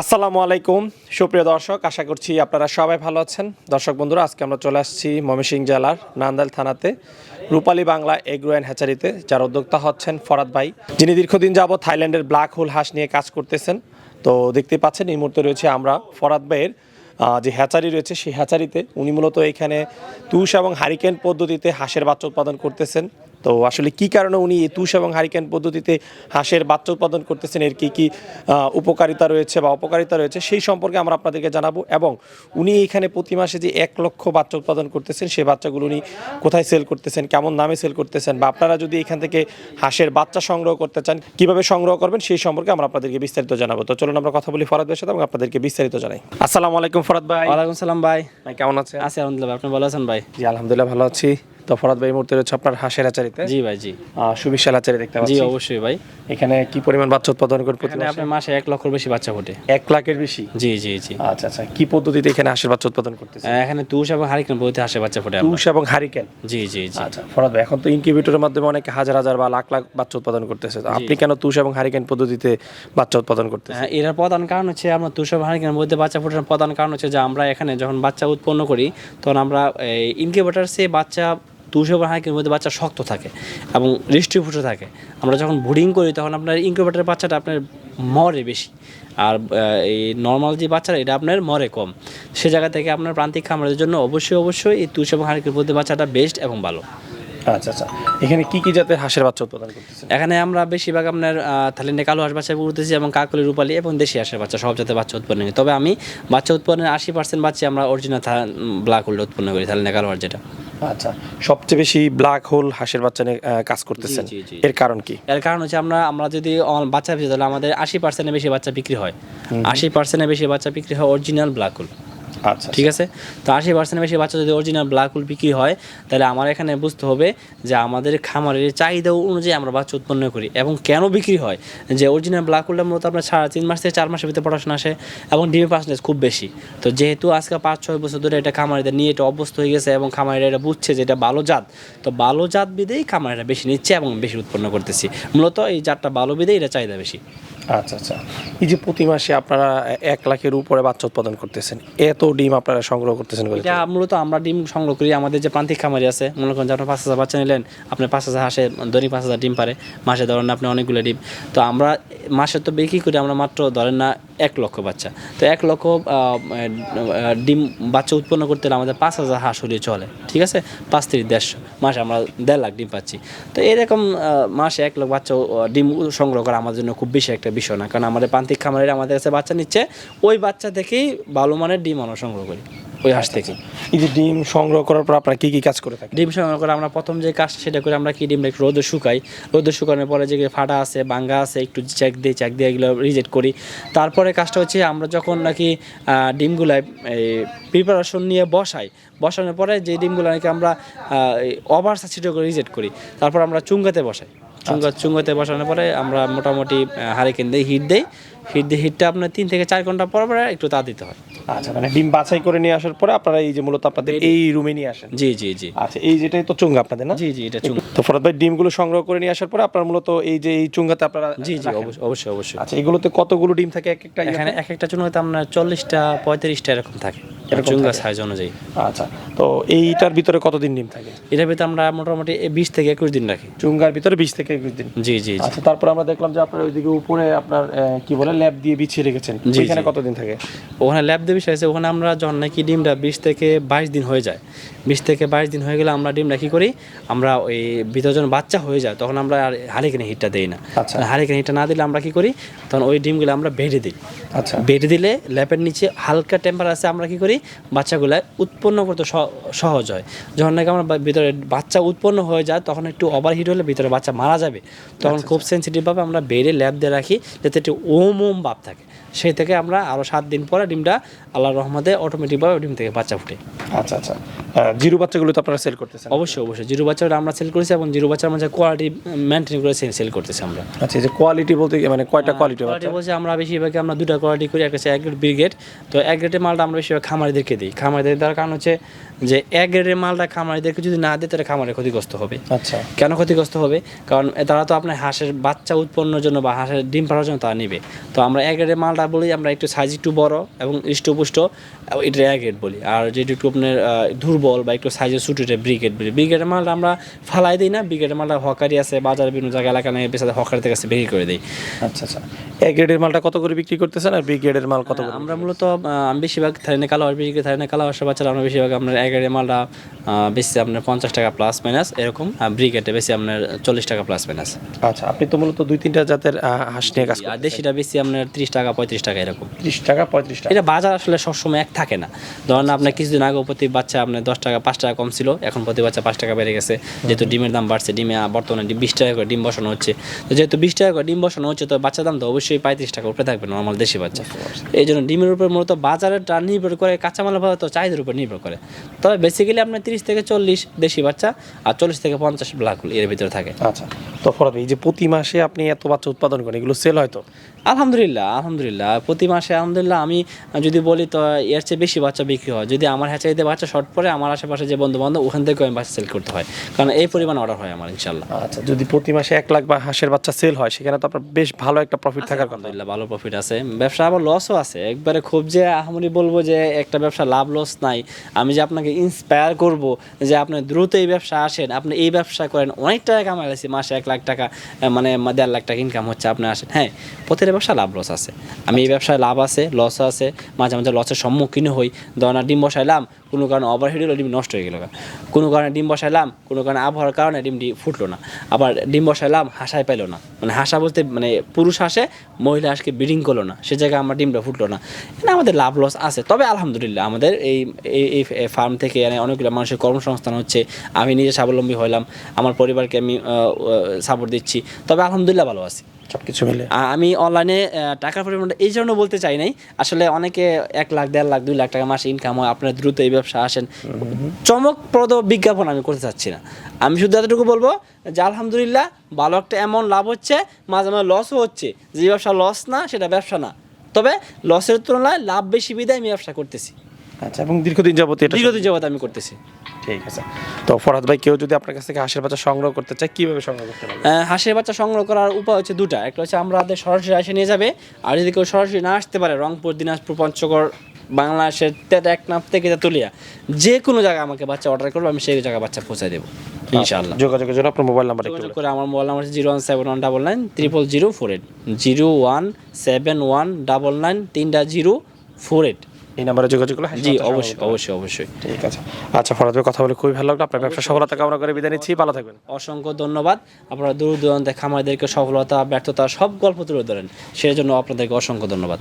আসসালামু আলাইকুম। সুপ্রিয় দর্শক, আশা করছি আপনারা সবাই ভালো আছেন। দর্শক বন্ধুরা, আজকে আমরা চলে আসছি ময়মনসিংহ জেলার নান্দাল থানাতে, রূপালী বাংলা এগ্রো অ্যান্ড হ্যাচারিতে, যার উদ্যোক্তা হচ্ছেন ফরাদ ভাই। যিনি দীর্ঘদিন যাব থাইল্যান্ডের ব্ল্যাক হোল হাঁস নিয়ে কাজ করতেছেন। তো দেখতে পাচ্ছেন, এই মুহূর্তে রয়েছে আমরা ফরাদ ভাইয়ের যে হ্যাচারি রয়েছে, সেই হ্যাচারিতে উনি মূলত এখানে তুষ এবং হারিকেন পদ্ধতিতে হাঁসের বাচ্চা উৎপাদন করতেছেন। তো আসলে কি কারণে উনি তুষ এবং হারিকেন পদ্ধতিতে হাঁসের বাচ্চা উৎপাদন করতেছেন? এর কি কি উপকারিতা রয়েছে বা অপকারিতা রয়েছে? সেই সম্পর্কে আমরা আপনাদেরকে জানাব এবং উনি এখানে প্রতি মাসে যে এক লক্ষ বাচ্চা উৎপাদন করতেছেন সেই বাচ্চাগুলো উনি কোথায় সেল করতেছেন কেমন নামে সেল করতেছেন বা আপনারা যদি এখান থেকে হাঁসের বাচ্চা সংগ্রহ করতে চান কীভাবে সংগ্রহ করবেন? সেই সম্পর্কে আমরা আপনাদেরকে বিস্তারিত জানাব। তো চলুন আমরা কথা বলি ফরাদ ভাইয়ের সাথে এবং আপনাদেরকে বিস্তারিত জানাই। আসসালামু আলাইকুম ফরাদ ভাই। ওয়ালাইকুম সালাম ভাই। ভাই কেমন আছেন? আছি আলহামদুলিল্লাহ। আপনি ভালো আছেন ভাই? জি আলহামদুলিল্লাহ ভালো আছি। তো ফরাদ ভাই মুহূর্তে রয়েছে আপনার হাঁসের হাচারিতে জি ভাই জি। সুবিশাল হাচারি দেখতে পাচ্ছি। জি অবশ্যই ভাই। এখানে কি পরিমাণ বাচ্চা উৎপাদন করে প্রতি মাসে? আপনার মাসে এক লক্ষের বেশি বাচ্চা ফোটে। এক লাখের বেশি? জি জি জি। আচ্ছা আচ্ছা। কি পদ্ধতিতে এখানে হাঁসের বাচ্চা উৎপাদন করতেছে? এখানে তুষ এবং হারিকেন বলতে হাসে বাচ্চা ফোটে তুষ এবং হারিকেন? জি জি জি। আচ্ছা ফরাদ ভাই এখন তো ইনকিউবেটরের মাধ্যমে অনেকে হাজার হাজার বা লাখ লাখ বাচ্চা উৎপাদন করতেছে। আপনি কেন তুষ এবং হারিকেন পদ্ধতিতে বাচ্চা উৎপাদন করতেছেন? হ্যাঁ, এটার প্রধান কারণ হচ্ছে আমরা তুষ এবং হারিকেনের মধ্যে বাচ্চা ফোটার প্রধান কারণ হচ্ছে যে আমরা এখানে যখন বাচ্চা উৎপন্ন করি তখন আমরা ইনকিউবেটার সে বাচ্চা তুষ এবং হারিকেনের মধ্যে বাচ্চা শক্ত থাকে এবং ডিস্ট্রিবিউটর থাকে। আমরা যখন ব্রিডিং করি তখন আপনার ইনকিউবেটারের বাচ্চাটা আপনার মরে বেশি। আর এই নর্মাল যে বাচ্চারা এটা আপনার মরে কম। সে জায়গা থেকে আপনার প্রান্তিক খামারের জন্য অবশ্যই অবশ্যই এই তুষ এবং হারিকের মধ্যে বাচ্চাটা বেস্ট এবং ভালো। আচ্ছা আচ্ছা। এখানে কি কি জাতের হাঁসের বাচ্চা উৎপাদন করতেছেন? এখানে আমরা বেশিরভাগ আপনার থাইল্যান্ডে কালো হাঁস বাচ্চা উঠতেছি এবং কাকলি রূপালি এবং দেশি হাঁসের বাচ্চা সব জাতের বাচ্চা উৎপন্ন করি। তবে আমি বাচ্চা উৎপন্নের আশি পার্সেন্ট বাচ্চা আমরা অরিজিনাল ব্ল্যাক হোল্ড উৎপন্ন করি থাইল্যান্ডে কালো হাঁস যেটা। আচ্ছা সবচেয়ে বেশি ব্ল্যাক হোল হাঁসের বাচ্চা নিয়ে কাজ করতেছেন। এর কারণ কি? এর কারণ হচ্ছে আমরা আমরা যদি বাচ্চা বেশি তাহলে আমাদের আশি পার্সেন্টের বেশি বাচ্চা বিক্রি হয়। আশি পার্সেন্টের বেশি বাচ্চা বিক্রি হয় অরিজিনাল ব্ল্যাক হোল আচ্ছা ঠিক আছে? তো আশি পার্সেন্ট বেশি বাচ্চা যদি অরিজিনাল ব্ল্যাক হোল বিক্রি হয়, তাহলে আমার এখানে বুঝতে হবে যে আমাদের খামারের চাহিদা অনুযায়ী আমরা বাচ্চা উৎপন্ন করি এবং কেন বিক্রি হয়? যে অরিজিনাল ব্ল্যাক হোলটা মূলত আপনার সাড়ে তিন মাস থেকে চার মাসের ভিতরে পড়াশোনা আসে এবং ডিমের পার্সেন্টেজ খুব বেশি। তো যেহেতু আজকে পাঁচ, ছয় বছর ধরে এটা খামারিদের নিয়ে এটা অভ্যস্ত হয়ে গেছে এবং খামারিরা এটা বুঝছে যে এটা ভালো জাত, তো ভালো জাত বিদেই খামারিরা বেশি নিচ্ছে এবং বেশি উৎপন্ন করতেছি। মূলত এই জাতটা ভালো বিদেই এটা চাহিদা বেশি। আচ্ছা আচ্ছা। এই যে প্রতি মাসে আপনারা এক লাখের উপরে বাচ্চা উৎপাদন করতেছেন এত ডিম আপনারা সংগ্রহ করতেছেন বলে এটা মূলত আমরা ডিম সংগ্রহ করি আমাদের যে প্রান্তিক খামারি আছে মনে করেন যে আপনার পাঁচ হাজার বাচ্চা নিলেন আপনি পাঁচ হাজার হাঁসে দৈনিক পাঁচ হাজার ডিম পারে মাসে ধরেন না আপনি অনেকগুলো ডিম। তো আমরা মাসে তো বিক্রি করি আমরা মাত্র ধরেন না এক লক্ষ বাচ্চা। তো এক লক্ষ ডিম বাচ্চা উৎপন্ন করতে হলে আমাদের পাঁচ হাজার হাঁস হলে চলে ঠিক আছে? পাঁচ থেকে দেড়শো মাসে আমরা দেড় লাখ ডিম পাচ্ছি। তো এরকম মাসে এক লাখ বাচ্চা ডিম সংগ্রহ করা আমাদের জন্য খুব বেশি একটা বিষয় না। কারণ আমাদের প্রান্তিক খামারের আমাদের কাছে বাচ্চা নিচ্ছে ওই বাচ্চা থেকেই ভালো মানের ডিম আমরা সংগ্রহ করি ওই হাঁস থেকে এই যে ডিম সংগ্রহ করার পর আপনারা কী কী কাজ করে থাকেন? ডিম সংগ্রহ করে আমরা প্রথম যে কাজ সেটা করে আমরা কি ডিম একটু রোদে শুকাই। রোদে শুকানোর পরে যে ফাটা আছে বাঙ্গা আছে একটু চেক দিই চেক দিয়ে এগুলো রিজেক্ট করি। তারপরে কাজটা হচ্ছে আমরা যখন নাকি ডিমগুলাই প্রিপারেশন নিয়ে বসাই বসানোর পরে যে ডিমগুলো নাকি আমরা ওভার করে রিজেক্ট করি তারপর আমরা চুঙ্গাতে বসাই। চুঙ্গা চুঙ্গাতে বসানোর পরে আমরা মোটামুটি হারিকেন দিই হিট দিই। হিট দিয়ে হিটটা আপনার তিন থেকে চার ঘণ্টা পর পরে একটু তা দিতে হয়। আচ্ছা মানে ডিম বাছাই করে নিয়ে আসার পরে আপনারা এই যে মূলত আপনাদের এই রুমে নিয়ে আসেন? জি জি জি। আচ্ছা এই যেটাই তো চুঙ্গা আপনাদের না? জি জি এটা চুঙ্গা। তো ফরাদ ভাই ডিমগুলো সংগ্রহ করে নিয়ে আসার পরে আপনার মূলত এই যে এই চুঙ্গাতে আপনারা জি জি অবশ্যই অবশ্যই আচ্ছা এগুলোতে কতগুলো ডিম থাকে এক একটা এখানে এক একটা চুঙ্গাতে আপনার চল্লিশটা পঁয়ত্রিশটা এরকম থাকে। চুঙ্গা সাইজ অনুযায়ী। আচ্ছা তো এইটার ভিতরে কতদিন ডিম থাকে? এটার ভিতরে আমরা মোটামুটি বিশ থেকে একুশ দিন রাখি। চুঙ্গার ভিতরে বিশ থেকে একুশ দিন। জি জি আচ্ছা তারপর আমরা দেখলাম যে আপনার ওইদিকে উপরে আপনার কি বলে ল্যাব দিয়ে বিছিয়ে রেখেছেন। এখানে কতদিন থাকে? ওখানে ল্যাব দিয়ে বিষয় আছে ওখানে আমরা যখন নাকি ডিমটা বিশ থেকে বাইশ দিন হয়ে যায় বিশ থেকে বাইশ দিন হয়ে গেলে আমরা ডিমটা কী করি আমরা ওই ভিতরে যখন বাচ্চা হয়ে যায় তখন আমরা আর হারিকেনে হিটটা দিই না। আচ্ছা। হারিকেনে হিটটা না দিলে আমরা কি করি তখন ওই ডিমগুলো আমরা বেড়ে দিই। আচ্ছা। বেড়ে দিলে ল্যাপের নিচে হালকা টেম্পারেচারে আমরা কি করি বাচ্চাগুলো উৎপন্ন করতে সহজ হয়। যখন নাকি আমরা ভিতরে বাচ্চা উৎপন্ন হয়ে যায় তখন একটু ওভারহিট হলে ভিতরে বাচ্চা মারা যাবে। তখন খুব সেন্সিটিভভাবে আমরা বেড়ে ল্যাব দিয়ে রাখি যাতে একটু ওম ওম ভাব থাকে। সেই থেকে আমরা আরও সাত দিন পরে ডিমটা আল্লাহ রহমতে অটোমেটিকভাবে ডিম থেকে বাচ্চা ফুটে। আচ্ছা আচ্ছা। জিরো বাচ্চাগুলো তো আপনারা সেল করতেছেন। অবশ্যই অবশ্যই। জিরো বাচ্চাটা আমরা সেল করেছি এবং জিরো বাচ্চার মধ্যে কোয়ালিটি মেনটেন করে সেল করতেছি আমরা। আচ্ছা যে কোয়ালিটি বলতে মানে কয়টা কোয়ালিটি কোয়ালিটি বলছে আমরা বেশিরভাগ আমরা দুটা কোয়ালিটি করি একটা হচ্ছে এক গ্রেড ব্রিগেড তো এক গ্রেডের মালটা আমরা বেশিরভাগ খামারিদেরকে দিই। খামারিদের দেওয়ার কারণ হচ্ছে যে এক গ্রেডের মালটা খামারিদেরকে যদি না দেয় তাহলে খামারে ক্ষতিগ্রস্ত হবে। আচ্ছা। কেন ক্ষতিগ্রস্ত হবে? কারণ তারা তো আপনার হাঁসের বাচ্চা উৎপন্নের জন্য বা হাঁসের ডিম পাড়ার জন্য তারা নেবে। তো আমরা এক গ্রেডের মালটা বলি আমরা একটু সাইজ একটু বড় এবং হৃষ্টপুষ্ট এটা এক গ্রেড বলি। আর যেটা একটু আপনার দুর্বল বা একটু সাইজে ছোটো এটা ব্রিগেড বলি। ব্রিগেডের মালটা আমরা ফালাই দিই না ব্রিগেডের মালটা হকারি আছে বাজারে বিভিন্ন জায়গায় এলাকা নিয়ে বেসাতে হকারিদের কাছে বিক্রি করে দিই। আচ্ছা আচ্ছা। এ গ্রেডের মালটা কত করে বিক্রি করতেছেন আর বি গ্রেডের মাল কত আমরা মূলত আমি বেশিরভাগ থাইনে কালো বিক্রি করি থাইনে কালো হাঁসের বাচ্চারা আমরা বেশিরভাগ আপনার এগারো মালটা আহ, বেশি আপনার পঞ্চাশ টাকা প্লাস মাইনাস এরকম আর ব্রিগেডে বেশি আপনার চল্লিশ টাকা প্লাস মাইনাস আচ্ছা আপনি তো মূলত দুই তিনটা জাতের হাঁস নিয়ে কাজ আর দেশিটা বেশি আপনার ত্রিশ টাকা পঁয়ত্রিশ টাকা এরকম। ত্রিশ টাকা পঁয়ত্রিশ টাকা। এটা বাজার আসলে সবসময় এক থাকে না। ধরেন আপনার কিছুদিন আগে প্রতি বাচ্চা আপনার দশ টাকা পাঁচ টাকা কম ছিল এখন প্রতি বাচ্চা পাঁচ টাকা বেড়ে গেছে। যেহেতু ডিমের দাম বাড়ছে ডিমে বর্তমানে বিশ টাকা করে ডিম বসানো হচ্ছে। তো যেহেতু বিশ টাকা করে ডিম বসানো হচ্ছে তো বাচ্চার দাম তো অবশ্যই পঁয়ত্রিশ টাকা উপরে থাকবে নর্মাল দেশি বাচ্চা। এই জন্য ডিমের উপর মূলত বাজারের নির্ভর করে কাঁচামালের বাজার তো চাহিদার উপর নির্ভর করে। তবে বেসিক্যালি আপনার তিরিশ থেকে চল্লিশ দেশি বাচ্চা আর চল্লিশ থেকে পঞ্চাশ ব্লাকুল এর ভিতরে থাকে। আচ্ছা তো ফরাদ এই যে প্রতি মাসে আপনি এত বাচ্চা উৎপাদন করেন এগুলো সেল হয়তো আলহামদুলিল্লাহ আলহামদুলিল্লাহ। প্রতি মাসে আলহামদুলিল্লাহ আমি যদি বলি তো এর চেয়ে বেশি বাচ্চা বিক্রি হয়। যদি আমার হ্যাচারিতে বাচ্চা শর্ট পড়ে আমার আশেপাশে যে বন্ধু বান্ধব ওখান থেকে আমি বাচ্চা সেল করতে হয়। কারণ এই পরিমাণ অর্ডার হয় আমার ইনশাল্লাহ আচ্ছা যদি প্রতি মাসে এক লাখ বা হাঁসের বাচ্চা সেল হয় সেখানে তো আপনার বেশ ভালো একটা প্রফিট থাকার কথা। আলহামদুলিল্লাহ ভালো প্রফিট আছে। ব্যবসা আবার লসও আছে। একবারে খুব যে আহামরি বলব যে একটা ব্যবসা লাভ লস নাই। আমি যে আপনাকে ইন্সপায়ার করব যে আপনি দ্রুত এই ব্যবসা আসেন আপনি এই ব্যবসা করেন। অনেক টাকা কামাইছি মাসে এক লাখ টাকা মানে দেড় লাখ টাকা ইনকাম হচ্ছে আপনি আসেন। হ্যাঁ প্রতিটা ব্যবসা লাভ লস আছে। আমি এই ব্যবসায় লাভ আছে লস আছে মাঝে মাঝে লসের সম্মুখীন হই। ধরেন ডিম বসাইলাম কোনো কারণে ওভারহিট হলো ডিম নষ্ট হয়ে গেল। কোনো কারণে ডিম বসাইলাম কোনো কারণে আবহাওয়ার কারণে ডিমটি ফুটলো না। আবার ডিম বসাইলাম হাসায় পাইলো না। মানে হাসা বলতে মানে পুরুষ হাসে মহিলা হাঁসকে ব্রিডিং করল না। সে জায়গায় আমার ডিমটা ফুটলো না। এটা আমাদের লাভ লস আছে। তবে আলহামদুলিল্লাহ আমাদের এই এই- ফার্ম থেকে মানে অনেকগুলো মানুষের কর্মসংস্থান হচ্ছে। আমি নিজে স্বাবলম্বী হলাম। আমার পরিবারকে আমি সাপোর্ট দিচ্ছি। তবে আলহামদুলিল্লাহ ভালো আছি। সব কিছু মিলে আমি অনলাইনে টাকার পরিমাণটা এই জন্য বলতে চাই নাই। আসলে অনেকে এক লাখ দেড় লাখ দুই লাখ টাকা মাসে ইনকাম হয় আপনারা দ্রুত এই ব্যবসা আসেন। চমকপ্রদ বিজ্ঞাপন আমি করতে চাচ্ছি না। আমি শুধু এতটুকু বলব যে আলহামদুলিল্লাহ ভালো একটা এমন লাভ হচ্ছে মাঝে মাঝে লসও হচ্ছে। যে ব্যবসা লস না সেটা ব্যবসা না। তবে লসের তুলনায় লাভ বেশি বিদায় আমি ব্যবসা করতেছি। আচ্ছা এবং দীর্ঘদিন যাবত এটা দীর্ঘদিন জগৎ আমি করতেছি। ঠিক আছে। তো ফরাদ ভাই কেউ যদি আপনার কাছ থেকে হাঁসের বাচ্চা সংগ্রহ করতে চায় কীভাবে সংগ্রহ করতে পারবে? আহ, হাঁসের বাচ্চা সংগ্রহ করার উপায় হচ্ছে দুটা। একটা হচ্ছে আমাদের সরাসরি এসে নিয়ে যাবে আর যদি কেউ সরাসরি না আসতে পারে রংপুর দিনাজপুর পঞ্চগড় বাংলাদেশের টেকনাফ থেকে তেতুলিয়া যে কোনো জায়গায় আমাকে বাচ্চা অর্ডার করবে আমি সেই জায়গায় বাচ্চা পৌঁছে দেবো ইনশাআল্লাহ। যোগাযোগের জন্য আপনার মোবাইল নাম্বার একটু যোগাযোগ করে আমার mobile number zero one seven one double nine triple zero four eight zero one seven one double nine তিনটা জিরো ফোর এইট। এই নাম্বারে যোগাযোগ করলে জি অবশ্যই অবশ্যই অবশ্যই। ঠিক আছে। আচ্ছা ফরাদ কথা বলে খুবই ভালো লাগল। আপনার ব্যবসা সফলতা কামনা করে বিদায় নিচ্ছি। ভালো থাকবেন। অসংখ্য ধন্যবাদ। আপনারা দূর দূরান্তে খামারদেরকে সফলতা ব্যর্থতা সব গল্প তুলে ধরেন। সেই জন্য আপনাদেরকে অসংখ্য ধন্যবাদ।